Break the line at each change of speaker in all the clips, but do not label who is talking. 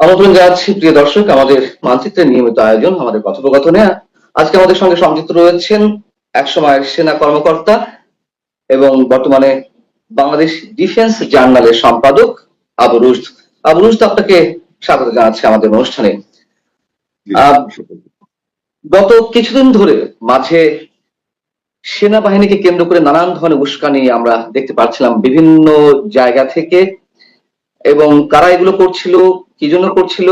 আমন্ত্রণ জানাচ্ছি প্রিয় দর্শক আমাদের মানচিত্রের নিয়মিত আয়োজন আমাদের কথোপকথনে। আজকে আমাদের সঙ্গে সংযুক্ত রয়েছেন এক একসময়ের সেনা কর্মকর্তা এবং বর্তমানে বাংলাদেশ ডিফেন্স জার্নালের সম্পাদক আবু রুশদ। আবু রুশদ আপনাকে স্বাগত জানাচ্ছি আমাদের অনুষ্ঠানে। গত কিছুদিন ধরে মাঝে সেনাবাহিনীকে কেন্দ্র করে নানান ধরনের উস্কানি আমরা দেখতে পাচ্ছিলাম বিভিন্ন জায়গা থেকে। এবং কারা এগুলো করছিল কি জন্য করছিল?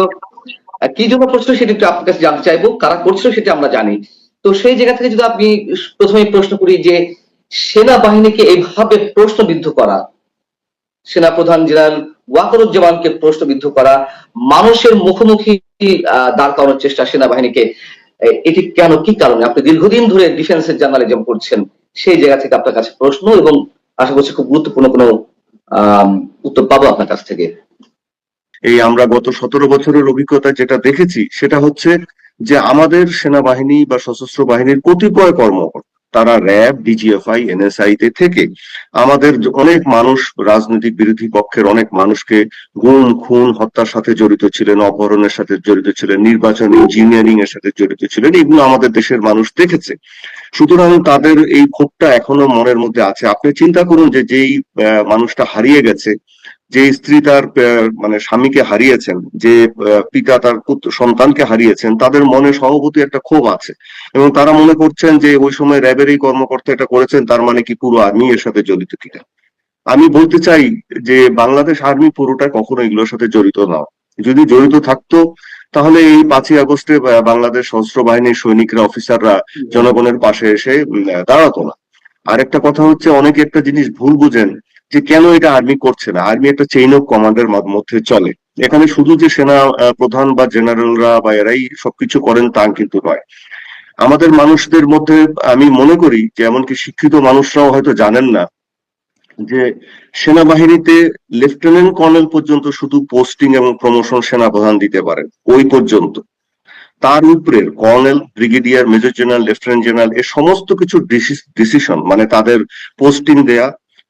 কি জন্য করছিল সেটা একটু আপনার কাছে জানতে চাইব। কারা করছিল সেটা আমরা জানি। তো সেই জায়গা থেকে যদি আপনি প্রথমে প্রশ্ন করি যে, সেনাবাহিনীকে এইভাবে প্রশ্নবিদ্ধ করা সেনা প্রধান জেনারেল ওয়াকারুজ্জামানকে প্রশ্নবিদ্ধ করা, মানুষের মুখোমুখি দাঁড় করানোর চেষ্টা সেনাবাহিনীকে এটি কেন, কি কারণে? আপনি দীর্ঘদিন ধরে ডিফেন্সের জার্নালিজম করছেন। সেই জায়গা থেকে আপনার কাছে প্রশ্ন এবং আশা করছি খুব গুরুত্বপূর্ণ কোনো উত্তর পাবো আপনার কাছ থেকে।
এই আমরা গত সতেরো বছরের অভিজ্ঞতা যেটা দেখেছি, সেটা হচ্ছে যে আমাদের সেনাবাহিনী বা সশস্ত্র বাহিনীর কতিপয় কর্মকর্তা, তারা র্যাব, ডিজিএফআই, এনএসআই তে থেকে আমাদের অনেক মানুষ, রাজনৈতিক বিরোধী পক্ষের অনেক মানুষকে গুম, খুন, হত্যার সাথে জড়িত ছিলেন, অপহরণের সাথে জড়িত ছিলেন, নির্বাচন ইঞ্জিনিয়ারিং এর সাথে জড়িত ছিলেন, এগুলো আমাদের দেশের মানুষ দেখেছে। সুতরাং তাদের এই ক্ষোভটা এখনও মনের মধ্যে আছে। আপনি চিন্তা করুন যে যেই মানুষটা হারিয়ে গেছে যে স্ত্রী তার মানে স্বামীকে হারিয়েছেন, যে পিতা তার সন্তানকে হারিয়েছেন, তাদের মনে সহভূতি একটা ক্ষোভ আছে। এবং তারা মনে করছেন যে, ওই সময় র্যাবের এই কর্মকর্তা এটা করেছেন, তার মানে কি পুরো আর্মি এর সাথে জড়িত কিনা। আমি বলতে চাই যে, বাংলাদেশ আর্মি পুরোটা কখনো এগুলোর সাথে জড়িত না। যদি জড়িত থাকতো, তাহলে এই পাঁচই আগস্টে বাংলাদেশ সশস্ত্র বাহিনীর সৈনিকরা, অফিসাররা জনগণের পাশে এসে দাঁড়াতো না। আরেকটা কথা হচ্ছে, অনেকে একটা জিনিস ভুল বুঝেন যে কেন এটা আর্মি করছে না? আর্মি একটা চেইন অফ কমান্ডের মধ্যে চলে। এখানে শুধু যে সেনা প্রধান বা জেনারেলরা বা এরাই সবকিছু করেন, তা কিন্তু নয়। আমাদের মানুষদের মধ্যে আমি মনে করি যে, এমনকি শিক্ষিত মানুষরাও হয়তো জানেন না যে, সেনাবাহিনীতে লেফটেন্যান্ট কর্নেল পর্যন্ত শুধু পোস্টিং এবং প্রমোশন সেনাপ্রধান দিতে পারেন, ওই পর্যন্ত। তার উপরে colonel brigadier major general lieutenant general এ সমস্ত কিছু ডিসিশন মানে তাদের পোস্টিং দেয়া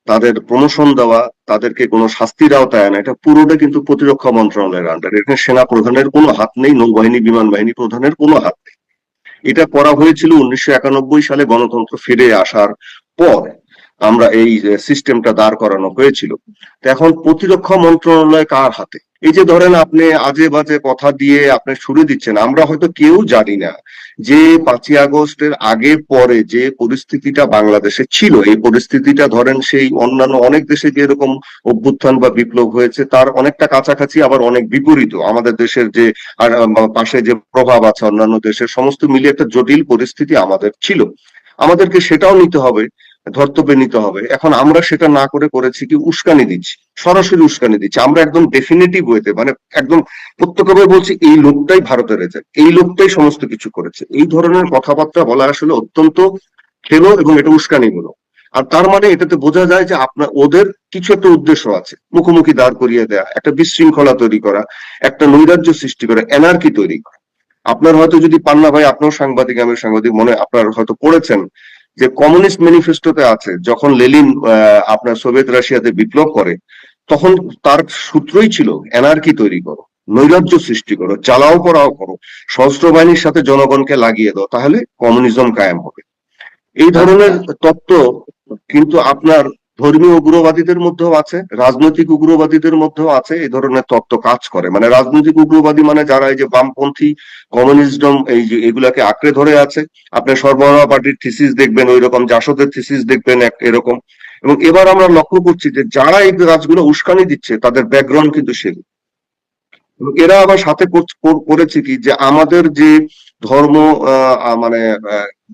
তাদের প্রমোশন দেওয়া, তাদেরকে কোনো শাস্তির আওতায় আনা এটা পুরোটা কিন্তু প্রতিরক্ষা মন্ত্রণালয়ের আন্ডার এখানে সেনা প্রধানের কোনো হাত নেই, নৌবাহিনী বিমান বাহিনী প্রধানের কোনো হাত নেই। এটা করা হয়েছিল উনিশশো একানব্বই সালে গণতন্ত্র ফিরে আসার পর। আমরা এই সিস্টেমটা দাঁড় করানো হয়েছিল। তো এখন প্রতিরক্ষা মন্ত্রণালয় কার হাতে? এই যে ধরেন আপনি আজে বাজে কথা দিয়ে আপনি শুরু দিচ্ছেন, আমরা হয়তো কেউ জানি না যে পাঁচই আগস্টের আগে পরে যে পরিস্থিতিটা বাংলাদেশে ছিল, এই পরিস্থিতিটা ধরেন সেই অন্যান্য অনেক দেশে যেরকম অভ্যুত্থান বা বিপ্লব হয়েছে, তার অনেকটা কাছাকাছি আবার অনেক বিপরীত। আমাদের দেশের যে পাশে যে প্রভাব আছে অন্যান্য দেশের, সমস্ত মিলিয়ে একটা জটিল পরিস্থিতি আমাদের ছিল। আমাদেরকে সেটাও নিতে হবে ধর্তব্যে নিতে হবে। এখন আমরা সেটা না করে করেছি কি উস্কানি দিচ্ছি। সরাসরি উস্কানি দিচ্ছি। আমরা একদম ডেফিনেটিভ ওয়েতে মানে একদম প্রত্যক্ষভাবে বলছি, এই লোকটাই ভারতের এজেন্ট এই লোকটাই সমস্ত কিছু করেছে। এই ধরনের কথাবার্তা বলা আসলে অত্যন্ত খেলো এবং এটা উস্কানি গুলো আর তার মানে এটাতে বোঝা যায় যে আপনার ওদের কিছু একটা উদ্দেশ্য আছে। মুখোমুখি দাঁড় করিয়ে দেয়া, একটা বিশৃঙ্খলা তৈরি করা, একটা নৈরাজ্য সৃষ্টি করা, এনার্কি তৈরি করা। আপনার হয়তো যদি, পান্না ভাই আপনার সাংবাদিক, আমি সাংবাদিক মনে আপনার হয়তো পড়েছেন যে কমিউনিস্ট ম্যানিফেস্টোতে আছে, যখন লেলিন আপনার সোভিয়েত রাশিয়াতে বিপ্লব করে, তখন তার সূত্রই ছিল, এনার্কি তৈরি করো, নৈরাজ্য সৃষ্টি করো চালাও করাও করো সশস্ত্র বাহিনীর সাথে জনগণকে লাগিয়ে দাও, তাহলে কমিউনিজম কায়েম হবে। এই ধরনের তত্ত্ব কিন্তু আপনার ধর্মীয় উগ্রবাদীদের মধ্যেও আছে, রাজনৈতিক উগ্রবাদীদের মধ্যেও আছে, এই ধরনের তত্ত্ব কাজ করে। মানে রাজনৈতিক উগ্রবাদী মানে যারা এই যে বামপন্থী, কমিউনিজম, এই যে এগুলাকে আঁকড়ে ধরে আছে। আপনি সরবরাহ পার্টির থিসিস দেখবেন ওই রকম জাসদের থিসিস দেখবেন এরকম। এবং এবার আমরা লক্ষ্য করছি যে যারা এই কাজগুলো উস্কানি দিচ্ছে, তাদের ব্যাকগ্রাউন্ড কিন্তু সেগুলো এবং এরা আবার সাথে কর- কর- করেছে কি যে আমাদের যে ধর্ম মানে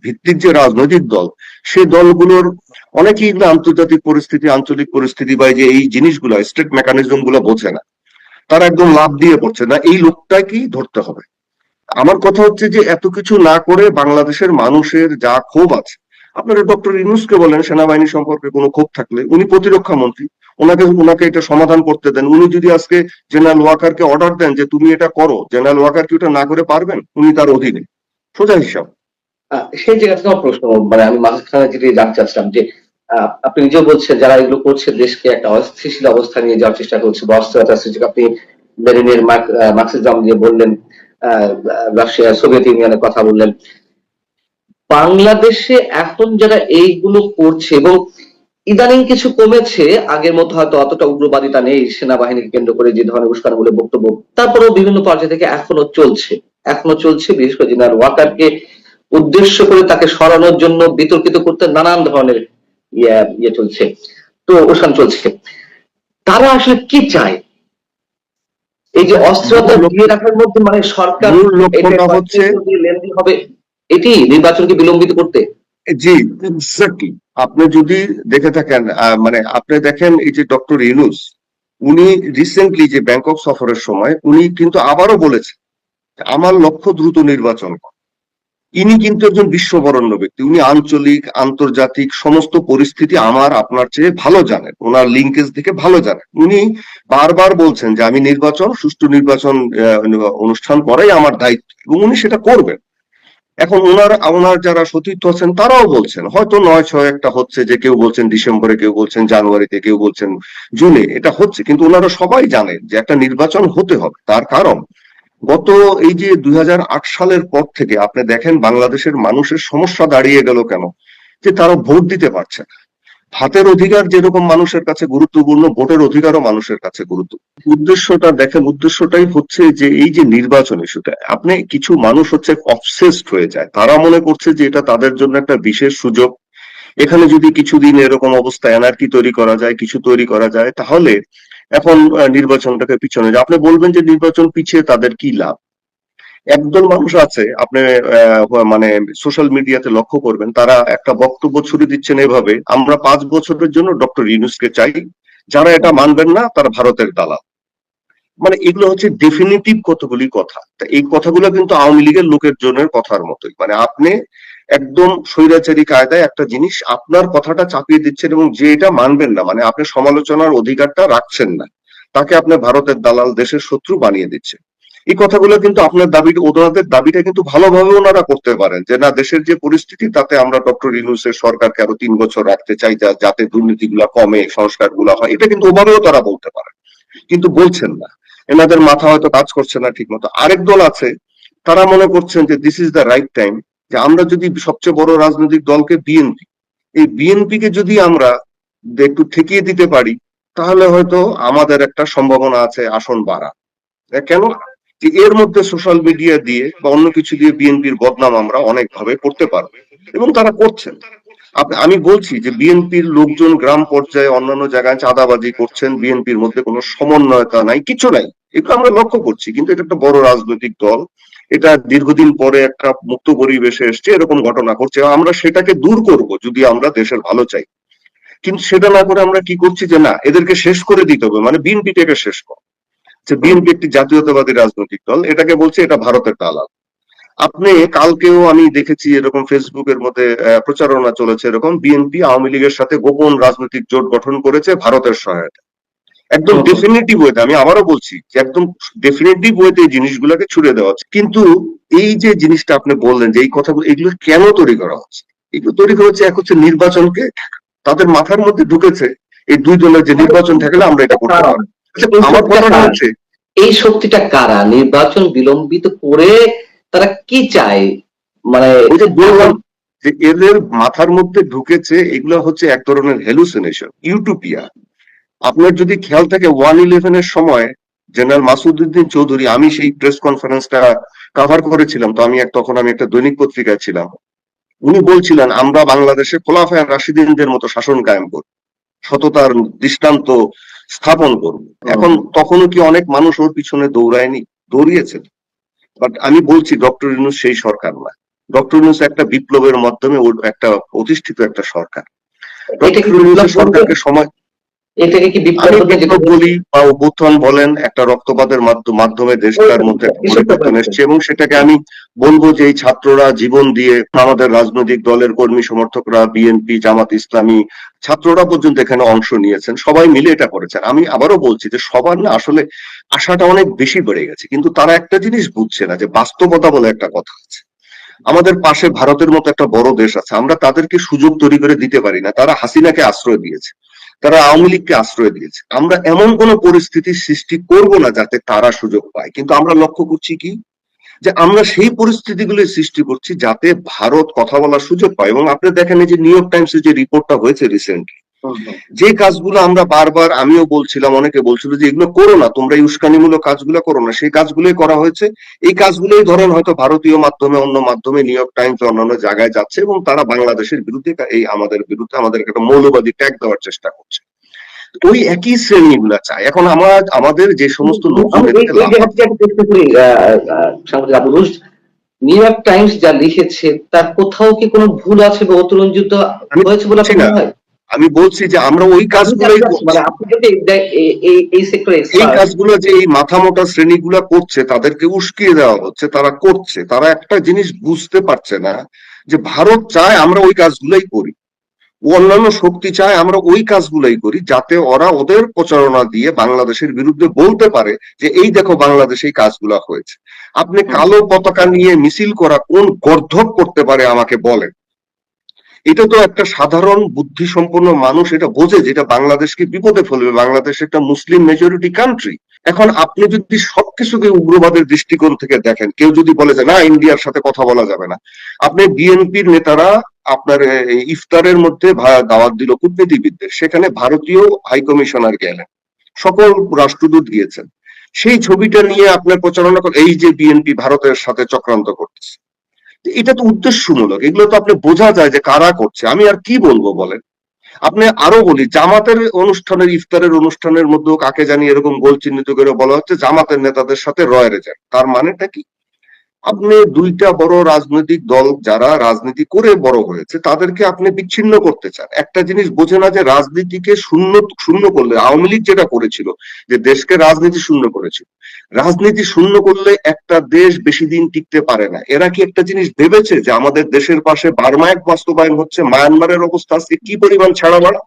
ভিত্তিক যে রাজনৈতিক দল, সে দলগুলোর অনেকেই আন্তর্জাতিক পরিস্থিতি, আঞ্চলিক পরিস্থিতি বা যে এই জিনিসগুলো স্টেট মেকানিজমগুলো বোঝে না। তারা একদম লাভ দিয়ে পড়ছে না, এই লোকটাকেই ধরতে হবে? আমার কথা হচ্ছে যে এত কিছু না করে বাংলাদেশের মানুষের যা ক্ষোভ আছে, আপনারা ডক্টর ইনুসকে বলেন, সেনাবাহিনী সম্পর্কে কোনো ক্ষোভ থাকলে, উনি প্রতিরক্ষা মন্ত্রী ওনাকে ওনাকে এটা সমাধান করতে দেন। উনি যদি আজকে জেনারেল ওয়াকারকে অর্ডার দেন যে তুমি এটা করো জেনারেল ওয়াকার কি ওটা না করে পারবেন? উনি তার অধীনে। সোজা হিসাব।
সেই জায়গা প্রশ্ন মানে আমি মাঝখানে যেটি জানতে চাচ্ছিলাম যে আপনি নিজেও বলছেন যারা এগুলো করছে, দেশকে একটা অস্থিতিশীল অবস্থা নিয়ে যাওয়ার চেষ্টা করছে বা অস্থিরতা সৃষ্টি আপনি লেনিনের মার্কসিজম দিয়ে বললেন রাশিয়া, সোভিয়েত ইউনিয়নের কথা বললেন। বাংলাদেশে এখন যারা এইগুলো করছে এবং ইদানিং কিছু কমেছে আগের মতো হয়তো অতটা উগ্রবাদিতা নেই সেনাবাহিনীকে কেন্দ্র করে যে ধরনের উস্কানিমূলক বক্তব্য। তারপরেও বিভিন্ন পর্যায় থেকে এখনও চলছে। এখনও চলছে বিশেষ করে জেনারেল ওয়াকারকে উদ্দেশ্য করে তাকে সরানোর জন্য বিতর্কিত করতে নানান ধরনের ইয়ে ইয়ে চলছে। তো ওসান চলছে। তারা আসলে কি চায়? এই যে অস্ত্রতা দিয়ে রাখার মধ্যে মানে সরকার
হচ্ছে
লেনদেন হবে? এটি নির্বাচনকে বিলম্বিত করতে
জি এক্স্যাক্টলি আপনি যদি দেখে থাকেন মানে আপনি দেখেন এই যে ডক্টর ইউনুস, উনি রিসেন্টলি যে ব্যাংকক সফরের সময়, উনি কিন্তু আবারও বলেছেন আমার লক্ষ্য দ্রুত নির্বাচন। ইনি কিন্তু একজন বিশ্ববরণ্য ব্যক্তি, উনি আঞ্চলিক, আন্তর্জাতিক, সমস্ত পরিস্থিতি আমার, আপনার চেয়ে ভালো জানেন, ওনার লিঙ্কেজ থেকে ভালো জানেন। উনি বারবার বলছেন যে আমি নির্বাচন, সুষ্ঠু নির্বাচন অনুষ্ঠান করাই আমার দায়িত্ব এবং উনি সেটা করবেন। এখন ওনার ওনার যারা সতীর্থ আছেন, তারাও বলছেন, হয়তো নয় ছয় একটা হচ্ছে যে কেউ বলছেন ডিসেম্বরে, কেউ বলছেন জানুয়ারিতে, কেউ বলছেন জুনে, এটা হচ্ছে, কিন্তু ওনারা সবাই জানেন যে একটা নির্বাচন হতে হবে, তার কারণ গত এই যে দুই হাজার আট সালের পর থেকে আপনি দেখেন বাংলাদেশের মানুষের সমস্যা দাঁড়িয়ে গেল কেন? যে তারা ভোট দিতে পারছে না। ভাতের অধিকার যেরকম মানুষের কাছে গুরুত্বপূর্ণ, ভোটের অধিকারও মানুষের কাছে গুরুত্ব উদ্দেশ্যটা দেখেন, উদ্দেশ্যটাই হচ্ছে যে এই যে নির্বাচন ইস্যুটা, আপনি কিছু মানুষ হচ্ছে অবসেসড হয়ে যায়। তারা মনে করছে যে এটা তাদের জন্য একটা বিশেষ সুযোগ। এখানে যদি কিছুদিন এরকম অবস্থা এনার্কি তৈরি করা যায়, কিছু তৈরি করা যায়, তাহলে এখন নির্বাচনটাকে পিছনে আপনি বলবেন যে নির্বাচন পিছিয়ে তাদের কি লাভ? একদল মানুষ আছে, আপনি মানে সোশ্যাল মিডিয়াতে লক্ষ্য করবেন, তারা একটা বক্তব্য ছুড়ে দিচ্ছেন এভাবে, আমরা পাঁচ বছরের জন্য ডক্টর ইউনুসকে চাই, যারা এটা মানবেন না, তারা ভারতের দালাল। মানে এগুলো হচ্ছে ডেফিনিটিভ কতগুলি কথা। এই কথাগুলো কিন্তু আওয়ামী লীগের লোকের জন্য কথার মতোই। মানে আপনি একদম স্বৈরাচারী কায়দায় একটা জিনিস, আপনার কথাটা চাপিয়ে দিচ্ছেন এবং যে এটা মানবেন না মানে আপনি সমালোচনার অধিকারটা রাখছেন না, তাকে আপনি ভারতের দালাল, দেশের শত্রু বানিয়ে দিচ্ছেন। এই কথাগুলো কিন্তু আপনার দাবি ওনাদের দাবিটা কিন্তু ভালোভাবে ওনারা করতে পারেন যে, না, দেশের যে পরিস্থিতি, তাতে আমরা ডক্টর ইউনুসের সরকারকে আরও তিন বছর রাখতে চাই যাতে দুর্নীতিগুলা কমে, সংস্কারগুলো হয়। এটা কিন্তু ওভাবেও তারা বলতে পারেন। কিন্তু বলছেন না। এনাদের মাথা হয়তো কাজ করছে না ঠিক মতো আরেক দল আছে, তারা মনে করছেন যে this is the right time যে, আমরা যদি সবচেয়ে বড় রাজনৈতিক দলকে বিএনপি, এই বিএনপি কে যদি আমরা একটু ঠেকিয়ে দিতে পারি, তাহলে হয়তো আমাদের একটা সম্ভাবনা আছে আসন বাড়া কেন? যে এর মধ্যে সোশ্যাল মিডিয়া দিয়ে বা অন্য কিছু দিয়ে বিএনপির বদনাম আমরা অনেকভাবে করতে পারব এবং তারা করছেন। আমি বলছি যে বিএনপির লোকজন গ্রাম পর্যায়ে অন্যান্য জায়গায় চাঁদাবাজি করছেন বিএনপির মধ্যে কোনো সমন্বয়তা নাই, কিছু নাই। এগুলো আমরা লক্ষ্য করছি, কিন্তু এটা একটা বড় রাজনৈতিক দল। এটা দীর্ঘদিন পরে একটা মুক্ত পরিবেশে এসছে, এরকম ঘটনা ঘটছে। আমরা সেটাকে দূর করব যদি আমরা দেশের ভালো চাই। কিন্তু সেটা না করে আমরা কি করছি যে না, এদেরকে শেষ করে দিতে হবে মানে বিএনপিটাকে শেষ কর। যে বিএনপি একটি জাতীয়তাবাদী রাজনৈতিক দল এটাকে বলছে এটা ভারতের দালাল। আপনি কালকেও আমি দেখেছি এরকম ফেসবুকের মধ্যে প্রচারণা চলেছে এরকম বিএনপি আওয়ামী লীগের সাথে গোপন রাজনৈতিক জোট গঠন করেছে ভারতের সহায়তা একদম ডেফিনেটিভ ওয়েতে আমি আবারও বলছি যে একদম ডেফিনেটিভ ওয়েতে এই জিনিসগুলোকে ছুড়ে দেওয়া হচ্ছে। কিন্তু এই যে জিনিসটা আপনি বললেন যে এই কথাগুলো এগুলো কেন তৈরি করা হচ্ছে? এগুলো তৈরি করা হচ্ছে এক হচ্ছে নির্বাচনকে তাদের মাথার মধ্যে ঢুকেছে এই দুই দলের যে নির্বাচন থাকলে আমরা এটা করতে পারব। আচ্ছা, আমার কথাটা হচ্ছে
এই শক্তিটা কারা? নির্বাচন বিলম্বিত করে তারা কি চায়? মানে
যে এদের মাথার মধ্যে ঢুকেছে এগুলো হচ্ছে এক ধরনের হ্যালুসিনেশন ইউটোপিয়া আপনার যদি খেয়াল থাকে ওয়ান ইলেভেনের সময় জেনারেল মাসুদুদ্দিন চৌধুরী আমি সেই প্রেস কনফারেন্সটা কভার করেছিলাম তো আমি তখন আমি একটা দৈনিক পত্রিকায় ছিলাম। উনি বলছিলেন আমরা বাংলাদেশে খোলাফায় রাশিদিনদের মতো শাসন কায়েম করব সততার দৃষ্টান্ত স্থাপন করব। এখন তখনও কি অনেক মানুষ ওর পিছনে দৌড়ায়নি? দৌড়িয়েছে বাট আমি বলছি ডক্টর ইউনুস সেই সরকার না। ডক্টর ইউনুস একটা বিপ্লবের মাধ্যমে ওর একটা প্রতিষ্ঠিত একটা সরকার। ডক্টর
ইউনুস
সরকারকে সময়
এটাকে কি
বলি বা অভ্যুত্থান বলেন একটা রক্তপাতের মাধ্য- মাধ্যমে দেশটার মধ্যে পরিবর্তন এসছে এবং সেটাকে আমি বলব যে এই ছাত্ররা জীবন দিয়ে আমাদের রাজনৈতিক দলের কর্মী সমর্থকরা বিএনপি জামাত ইসলামী ছাত্ররা পর্যন্ত এখানে অংশ নিয়েছেন। সবাই মিলে এটা করেছেন। আমি আবারও বলছি যে সবার না আসলে আশাটা অনেক বেশি বেড়ে গেছে। কিন্তু তারা একটা জিনিস বুঝছে না যে বাস্তবতা বলে একটা কথা আছে। আমাদের পাশে ভারতের মতো একটা বড় দেশ আছে। আমরা তাদেরকে সুযোগ তৈরি করে দিতে পারি না। তারা হাসিনাকে আশ্রয় দিয়েছে। তারা আওয়ামী লীগকে আশ্রয় দিয়েছে। আমরা এমন কোন পরিস্থিতির সৃষ্টি করব না যাতে তারা সুযোগ পায়। কিন্তু আমরা লক্ষ্য করছি কি? যে আমরা সেই পরিস্থিতিগুলি সৃষ্টি করছি যাতে ভারত কথা বলার সুযোগ পায়। এবং আপনি দেখেন যে নিউ ইয়র্ক টাইমসের যে রিপোর্টটা হয়েছে রিসেন্টলি যে কাজগুলো আমরা বারবার আমিও বলছিলাম অনেকে বলছিল যে এগুলো করো না তোমরা এই উস্কানিমূলক কাজগুলো করো না। সেই কাজগুলোই করা হয়েছে। এই কাজগুলোই ধরেন হয়তো ভারতীয় মাধ্যমে অন্য মাধ্যমে নিউ ইয়র্ক টাইমস অন্যান্য জায়গায় যাচ্ছে এবং তারা বাংলাদেশের বিরুদ্ধে এই আমাদের বিরুদ্ধে আমাদেরকে একটা মৌলবাদী ট্যাগ দেওয়ার চেষ্টা করছে। ওই একই শ্রেণীগুলা চায়। এখন আমরা আমাদের যে সমস্ত
রুশদ, নিউ ইয়র্ক টাইমস যা লিখেছে তার কোথাও কি কোনো ভুল আছে বা অতিরঞ্জিত হয়েছে বলে
না।
মনে হয়?
আমি বলছি যে আমরা ওই কাজগুলোই করছি।
মানে এই-
কাজগুলো যে এই মাথা মোটা শ্রেণীগুলা করছে তাদেরকে উস্কিয়ে দেওয়া হচ্ছে তারা করছে তারা একটা জিনিস বুঝতে পারছে না যে ভারত চায় আমরা ওই কাজগুলোই করি। অন্যান্য শক্তি চায় আমরা ওই কাজগুলোই করি যাতে ওরা ওদের প্রচারণা দিয়ে বাংলাদেশের বিরুদ্ধে বলতে পারে যে এই দেখো বাংলাদেশে এই কাজগুলা হয়েছে। আপনি কালো পতাকা নিয়ে মিছিল করা কোন গর্ধব করতে পারে আমাকে বলেন? এটা তো একটা সাধারণ বুদ্ধি সম্পন্ন মানুষ এটা বোঝে যেটা বাংলাদেশকে বিপদে ফেলবে। বাংলাদেশ একটা মুসলিম মেজরিটি কান্ট্রি এখন আপনি যদি সবকিছুকে উগ্রবাদের দৃষ্টিকোণ থেকে দেখেন, কেউ যদি বলে যে, না, ইন্ডিয়ার সাথে কথা বলা যাবে না। আপনি বিএনপির নেতারা আপনার ইফতারের মধ্যে দাওয়াত দিল কূটনীতিবিদদের। সেখানে ভারতীয় হাইকমিশনার গেলেন। সকল রাষ্ট্রদূত গিয়েছেন। সেই ছবিটা নিয়ে আপনার প্রচারণা এই যে বিএনপি ভারতের সাথে চক্রান্ত করতেছে। এটা তো উদ্দেশ্যমূলক, এগুলো তো আপনি বোঝা যায় যে কারা করছে। আমি আর কি বলব বলেন? আপনি আরও বলি, জামাতের অনুষ্ঠানের, ইফতারের অনুষ্ঠানের মধ্যেও কাকে জানি এরকম গোল চিহ্নিত করে বলা হচ্ছে, জামাতের নেতাদের সাথে রয়ের যান তার মানেটা কি? আপনি দুইটা বড় রাজনৈতিক দল যারা রাজনীতি করে বড় হয়েছে, তাদেরকে আপনি বিচ্ছিন্ন করতে চান। একটা জিনিস বোঝে না যে রাজনীতিকে শূন্য শূন্য করলে, আওয়ামী লীগ যেটা করেছিল, যে দেশকে রাজনীতি শূন্য করেছিল, রাজনীতি শূন্য করলে একটা দেশ বেশি দিন টিকতে পারে না। এরা কি একটা জিনিস ভেবেছে যে আমাদের দেশের পাশে বার্মায়ক বাস্তবায়ন হচ্ছে, মায়ানমারের অবস্থা আজকে কি পরিমাণ ছাড়া বাড়া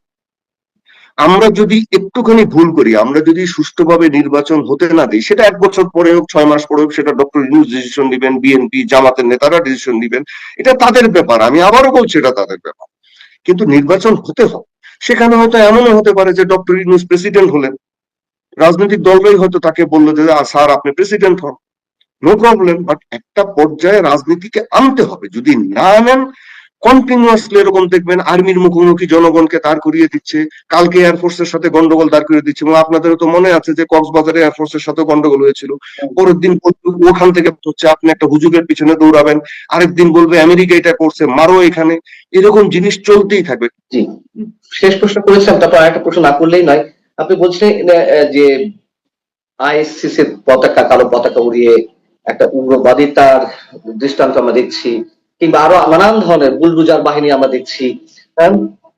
আমরা যদি একটুখানি ভুল করি আমরা যদি সুষ্ঠুভাবে নির্বাচন হতে না দিই সেটা এক বছর পরে হোক ছয় মাস পরে হোক সেটা ডক্টর ইউনুস ডিসিশন নেবেন বিএনপি জামাতের নেতারা ডিসিশন নেবেন এটা তাদের ব্যাপার। আমি আবারও বলছি এটা তাদের ব্যাপার। কিন্তু নির্বাচন হতে হবে। সেখানে হয়তো এমনও হতে পারে যে ডক্টর ইউনুস প্রেসিডেন্ট হলেন। রাজনৈতিক দলরাই হয়তো তাকে বলল যে "আ, স্যার আপনি প্রেসিডেন্ট হন। নো প্রবলেম বাট একটা পর্যায়ে রাজনীতিকে আনতে হবে। যদি না আনেন কন্টিনিউয়াসলি এরকম দেখবেন আর্মির মুখোমুখি জনগণকে দাঁড় করিয়ে দিচ্ছে কালকে এয়ারফোর্সের সাথে গন্ডগোল দাঁড় করিয়ে দিচ্ছে এবং আপনাদেরও তো মনে আছে যে কক্সবাজারে এয়ারফোর্সের সাথে গন্ডগোল হয়েছিল। পরের দিন ওখান থেকে হচ্ছে আপনি একটা হুজুগের পিছনে দৌড়াবেন আরেক দিন বলবে আমেরিকা এটা করছে মারো এখানে। এরকম জিনিস চলতেই থাকবে।
জি। শেষ প্রশ্ন করেছিলাম তারপর আরেকটা প্রশ্ন না করলেই নয়। আপনি বলছিলেন যে আইএসসিসির পতাকা কালো পতাকা উড়িয়ে একটা উগ্রবাদী তার দৃষ্টান্ত আমরা দেখছি। কিংবা আরও নানান ধরনের বুলডুজার বাহিনী আমরা দেখছি হ্যাঁ,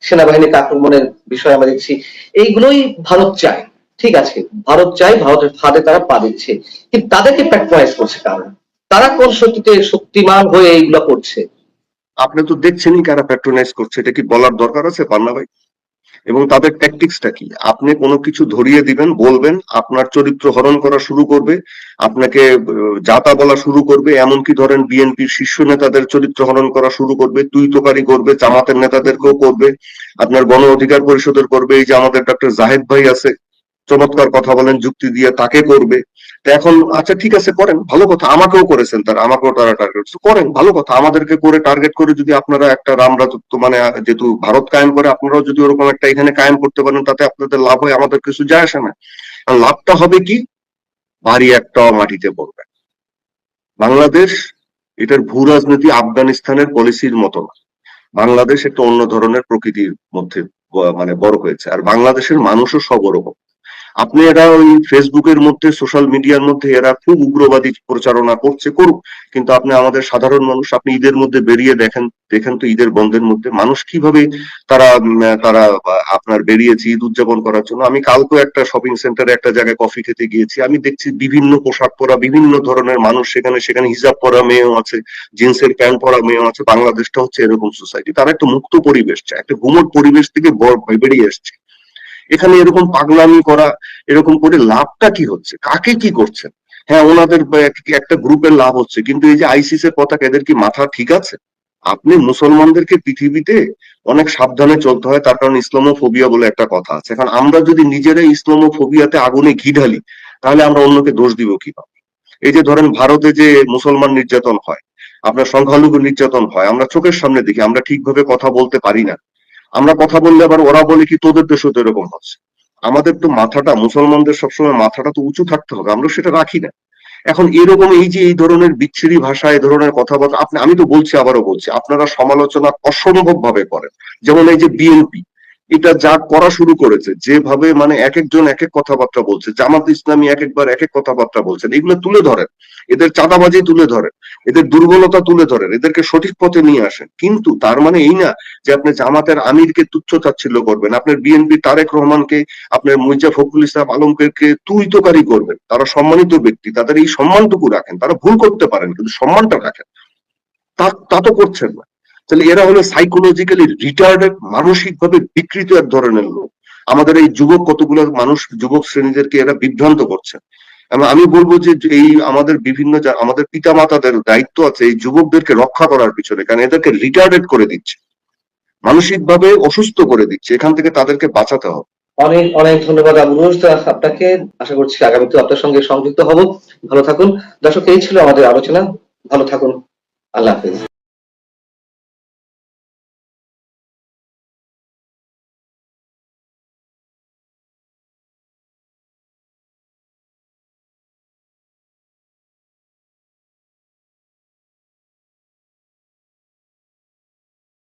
সেনাবাহিনীকে আক্রমণের বিষয় আমরা দেখছি। এইগুলোই ভারত চায় ঠিক আছে? ভারত চাই ভারতের ফাঁদে তারা পা দিচ্ছে। কিন্তু তাদেরকে প্যাট্রোনাইজ করছে কারণ তারা কোন শক্তিতে শক্তিমান হয়ে এইগুলো করছে?
আপনি তো দেখছেনই কারা প্যাট্রোনাইজ করছে এটা কি বলার দরকার আছে পান্না ভাই? এবং তাদের ট্যাকটিক্সটা কি? আপনি কোনো কিছু ধরিয়ে দিবেন, বলবেন, আপনার চরিত্র হরণ করা শুরু করবে, আপনাকে যাতা বলা শুরু করবে, এমনকি ধরেন বিএনপির শীর্ষ নেতাদের চরিত্র হরণ করা শুরু করবে, তুই তোকারি করবে, জামাতের নেতাদেরকেও করবে, আপনার গণ অধিকার পরিষদের করবে, এই যে আমাদের ডক্টর জাহেদ ভাই আছে চমৎকার কথা বলেন, যুক্তি দিয়ে তাকে করবে। তা এখন আচ্ছা ঠিক আছে, করেন, ভালো কথা, আমাকেও করেছেন তারা, আমাকেও তারা টার্গেট করেন, ভালো কথা, আমাদেরকে করে টার্গেট করে যদি আপনারা একটা রাম রাজত্ব মানে যেহেতু ভারত কায়েম করে, আপনারাও যদি ওরকম একটা এখানে কায়েম করতে পারেন, তাতে আপনাদের লাভ হয়, আমাদের কিছু যায় আসে না। লাভটা হবে কি? ভারী একটা মাটিতে পড়বে। বাংলাদেশ এটার ভূ রাজনীতি আফগানিস্তানের পলিসির মতো না। বাংলাদেশ একটা অন্য ধরনের প্রকৃতির মধ্যে মানে বড় হয়েছে। আর বাংলাদেশের মানুষও সব ওরকম আপনি এরা ওই ফেসবুকের মধ্যে সোশ্যাল মিডিয়ার মধ্যে এরা খুব উগ্রবাদী প্রচারণা করছে, করুক। কিন্তু আপনি আমাদের সাধারণ মানুষ, আপনি ঈদের মধ্যে বেরিয়ে দেখেন দেখেন তো ঈদের বন্ধের মধ্যে। মানুষ কীভাবে তারা তারা আপনার বেরিয়েছে ঈদ উদযাপন করার জন্য? আমি কালকেও একটা শপিং সেন্টারে একটা জায়গায় কফি খেতে গিয়েছি। আমি দেখছি বিভিন্ন পোশাক পরা, বিভিন্ন ধরনের মানুষ সেখানে সেখানে হিজাব পরা মেয়েও আছে, জিন্সের প্যান্ট পরা মেয়েও আছে। বাংলাদেশটা হচ্ছে এরকম সোসাইটি তারা একটা মুক্ত পরিবেশ চায়, একটা ঘুমট পরিবেশ থেকে বেরিয়ে এসছে। এখানে এরকম পাগলামি করা, এরকম করে লাভটা কি হচ্ছে? কাকে কি করছেন হ্যাঁ ওনাদের একটা গ্রুপের লাভ হচ্ছে, কিন্তু এই যে আইসিস এর পতাকা, এদের কি মাথা ঠিক আছে? আপনি মুসলমানদেরকে পৃথিবীতে অনেক সাবধানে চলতে হয়, তার কারণ ইসলামোফোবিয়া বলে একটা কথা আছে। এখন আমরা যদি নিজেরাই ইসলামোফোবিয়াতে আগুনে ঘি ঢালি, তাহলে আমরা অন্যকে দোষ দিব কীভাবে? এই যে ধরেন ভারতে যে মুসলমান নির্যাতন হয়, আপনার সংখ্যালঘু নির্যাতন হয়, আমরা চোখের সামনে দেখি, আমরা ঠিকভাবে কথা বলতে পারি না। আমরা কথা বললে আবার ওরা বলে কি তোদের দেশও তো এরকম হচ্ছে। আমাদের তো মাথাটা, মুসলমানদের সবসময় মাথাটা তো উঁচু থাকতে হবে, আমরা সেটা রাখি না। এখন এরকম এই যে এই ধরনের বিচ্ছিরি ভাষা, এই ধরনের কথাবার্তা, আপনি আমি তো বলছি, আবারও বলছি, আপনারা সমালোচনা অসম্ভব ভাবে করেন। যেমন এই যে বিএনপি এটা যা করা শুরু করেছে, যেভাবে মানে এক একজন এক এক কথাবার্তা বলছে, জামাত ইসলামী এক একবার এক এক কথাবার্তা বলছেন, এগুলো তুলে ধরেন। এদের চাঁদাবাজি তুলে ধরেন, এদের দুর্বলতা তুলে ধরেন, এদেরকে সঠিক পথে নিয়ে আসেন। কিন্তু তার মানে এই না যে আপনি জামাতের আমিরকে তুচ্ছ তাচ্ছিল্য করবেন, আপনার বিএনপি তারেক রহমানকে, আপনার মির্জা ফখরুল ইসলাম আলমকে তুই তোকারি করবেন। তারা সম্মানিত ব্যক্তি, তাদের এই সম্মানটুকু রাখেন, তারা ভুল করতে পারেন, কিন্তু সম্মানটা রাখেন। তা তা তো করছেন না। তাহলে এরা হলো সাইকোলজিক্যালি রিটার্ডেড মানসিকভাবে বিকৃত এক ধরনের লোক। আমাদের এই যুবক, কতগুলো মানুষ, যুবক শ্রেণীদেরকে এরা বিভ্রান্ত করছে। এবং আমি বলব যে এই আমাদের বিভিন্ন আমাদের পিতামাতাদের দায়িত্ব আছে এই যুবকদেরকে রক্ষা করার পিছনে, কারণ এদেরকে রিটার্ডেড করে দিচ্ছে। মানসিকভাবে অসুস্থ করে দিচ্ছে, এখান থেকে তাদেরকে বাঁচাতে হবে।
অনেক অনেক ধন্যবাদ আবু আপনাকে আশা করছি আগামীতে আপনার সঙ্গে সংযুক্ত হব। ভালো থাকুন। দর্শক, এই ছিল আমাদের আলোচনা। ভালো থাকুন। আল্লাহ হাফিজ।